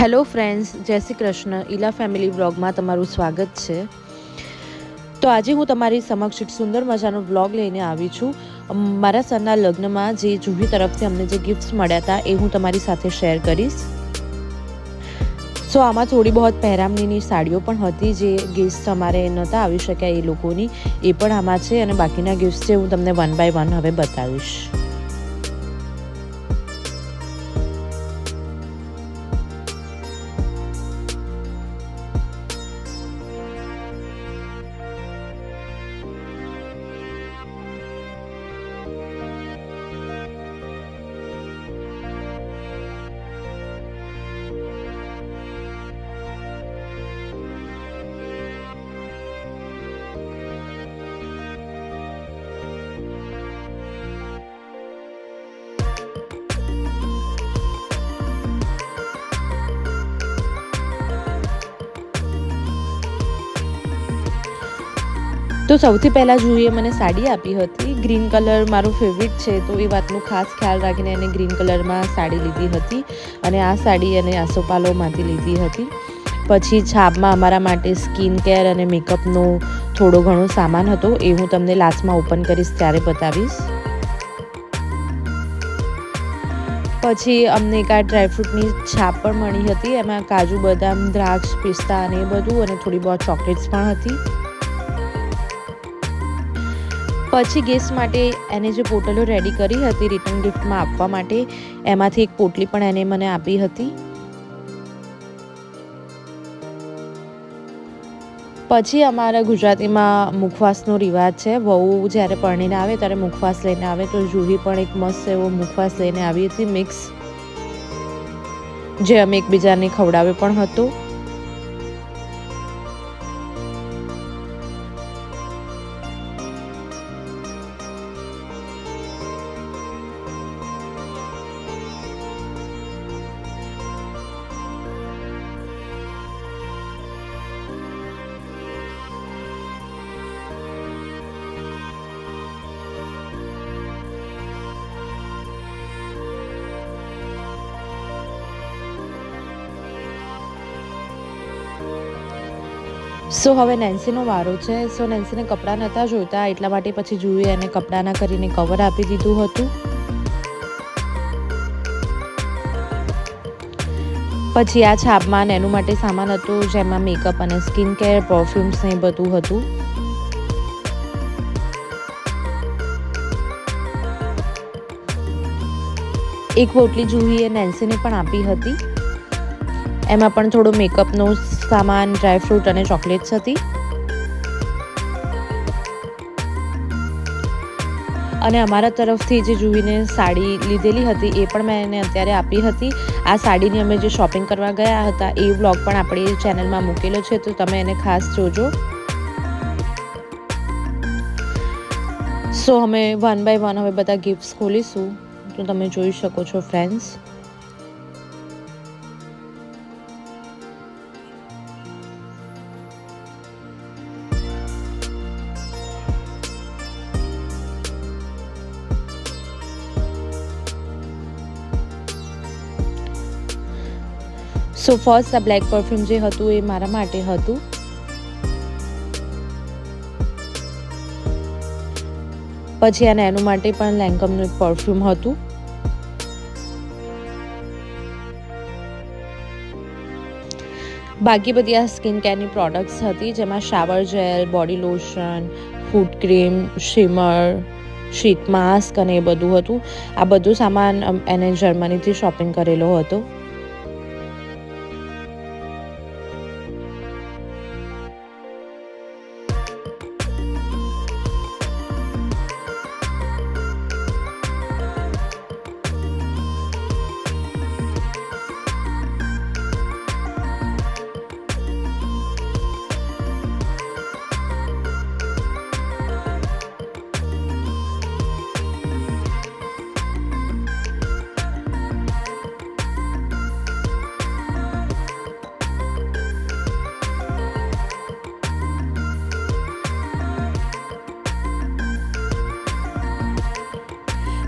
Hello friends, જય Shri Krishna. Ila family વ્લોગમાં તમારું સ્વાગત છે. તો આજે હું તમારી સમક્ષ એક સુંદર મજાનો વ્લોગ લઈને આવી છું. મારા સરના લગ્નમાં જે જુહી તરફથી અમને જે ગિફ્ટ્સ મળ્યા હતા એ હું તમારી સાથે શેર કરીશ. સો આમાં થોડી બહોત પહેરામણીની સાડીઓ પણ હતી જે ગિફ્ટ્સ અમારે નહોતા આવી શક્યા એ લોકોની. એ પણ આમાં છે અને બાકીના ગિફ્ટ્સ છે હું તમને વન બાય વન હવે બતાવીશ. તો સૌથી પહેલાં જોઈએ મને સાડી આપી હતી. ગ્રીન કલર મારો ફેવરિટ છે, તો એ વાતનું ખાસ ખ્યાલ રાખીને એને ગ્રીન કલરમાં સાડી લીધી હતી અને આ સાડી એને આસોપાલોમાંથી લીધી હતી. પછી છાપમાં અમારા માટે સ્કિન કેર અને મેકઅપનો થોડો ઘણો સામાન હતો, એ હું તમને લાસ્ટમાં ઓપન કરીશ ત્યારે બતાવીશ. પછી અમને એક આ ડ્રાયફ્રૂટની છાપ પણ મળી હતી, એમાં કાજુ, બદામ, દ્રાક્ષ, પિસ્તા અને એ બધું, અને થોડી બહુ ચોકલેટ્સ પણ હતી. પછી ગેસ્ટ માટે એને જે પોટલો રેડી કરી હતી રિટર્ન ગિફ્ટમાં આપવા માટે, એમાંથી એક પોટલી પણ એને મને આપી હતી. પછી અમારા ગુજરાતીમાં મુખવાસનો રિવાજ છે. વહુ જ્યારે પરણીને આવે ત્યારે મુખવાસ લઈને આવે તો જુહી પણ એક મસ્ત એવો મુખવાસ લઈને આવી હતી મિક્સ જે અમે એકબીજાને ખવડાવ્યો પણ હતો. સો હવે નેન્સીનો વારો છે. સો નેન્સીને કપડાં નહોતા જોઈતા એટલા માટે પછી જુએ એને કપડાના કરીને કવર આપી દીધું હતું. પછી આ છાપમાં એનું માટે સામાન હતું, જેમાં મેકઅપ અને સ્કિન કેર પરફ્યુમ્સ ને બધું હતું. એક પોટલી જુહીએ નેન્સીને પણ આપી હતી. એમાં પણ થોડો મેકઅપનો સામાન, ડ્રાયફ્રૂટ અને ચોકલેટ્સ હતી. અને અમારા તરફથી જે જુહીને સાડી લીધેલી હતી એ પણ મેં એને અત્યારે આપી હતી. આ સાડીની અમે જે શોપિંગ કરવા ગયા હતા એ વ્લોગ પણ આપણી ચેનલમાં મૂકેલો છે, તો તમે એને ખાસ જોજો. સો અમે વન બાય વન હવે બધા ગિફ્ટ્સ ખોલીશું. તો તમે જોઈ શકો છો ફ્રેન્ડ્સ સો ફર્સ્ટ આ બ્લેક પરફ્યુમ જે હતું એ મારા માટે હતું. પછી આ એનું માટે પણ લેન્કમનું પરફ્યુમ હતું. બાકી બધી આ સ્કિન કેરની પ્રોડક્ટ્સ હતી, જેમાં shower gel body lotion foot cream shimmer sheet mask અને એ બધું હતું. આ બધું સામાન એને જર્મનીથી શોપિંગ કરેલો હતો.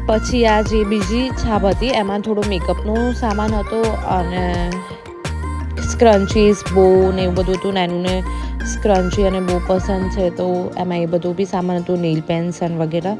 પછી આ જે બીજી છાપ હતી, એમાં થોડો મેકઅપનો સામાન હતો અને સ્ક્રન્ચીસ બો ને એવું બધું હતું. નેનુને સ્ક્રન્ચી અને બહુ પસંદ છે, તો એમાં એ બધું બી સામાન હતું નેલ પેન્સ અને વગેરે.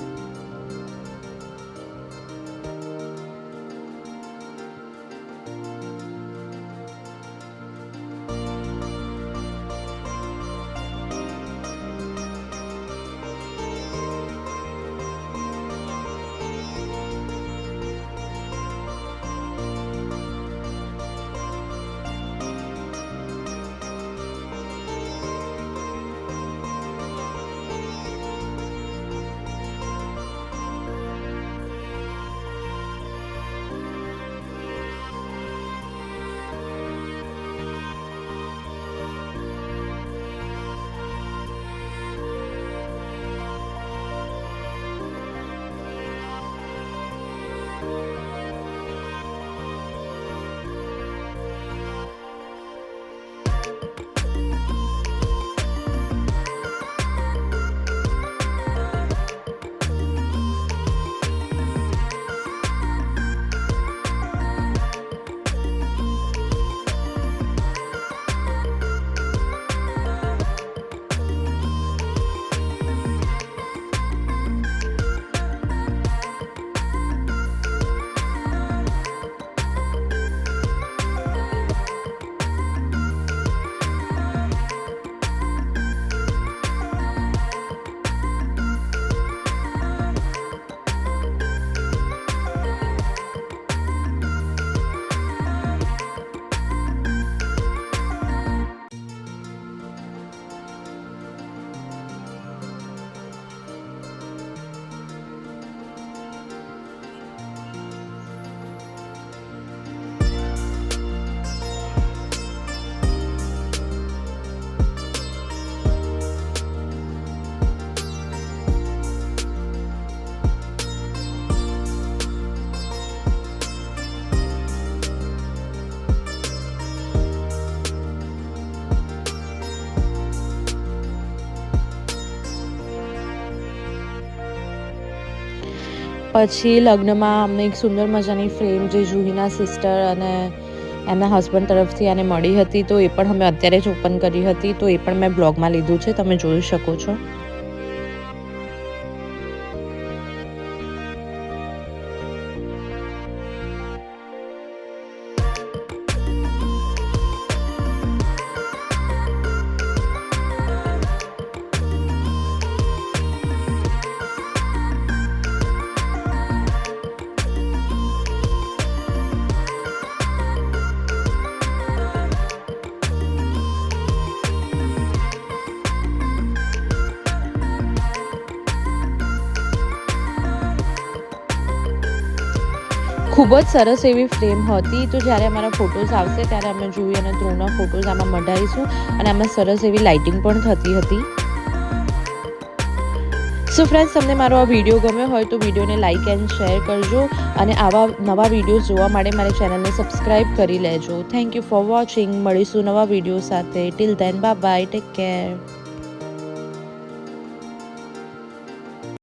પછી લગ્નમાં અમને એક સુંદર મજાની ફ્રેમ જે જુહીના સિસ્ટર અને એમના હસબન્ડ તરફથી આને મળી હતી, તો એ પણ અમે અત્યારે જ ઓપન કરી હતી, તો એ પણ મેં બ્લોગમાં લીધું છે, તમે જોઈ શકો છો. ખૂબ જ સરસ એવી ફ્રેમ હતી. તો જ્યારે અમારા ફોટોઝ આવશે, ત્યારે અમે જોઈએ અને ધ્રુવના ફોટોઝ આમાં મઢાવીશું અને આમાં સરસ એવી લાઇટિંગ પણ થતી હતી. સો ફ્રેન્ડ્સ તમને મારો આ વીડિયો ગમ્યો હોય તો વિડીયોને લાઇક એન્ડ શેર કરજો અને આવા નવા વિડીયોઝ જોવા માટે મારી ચેનલને સબસ્ક્રાઈબ કરી લેજો. થેન્ક યુ ફોર વોચિંગ મળીશું નવા વીડિયો સાથે. Till then bye bye take care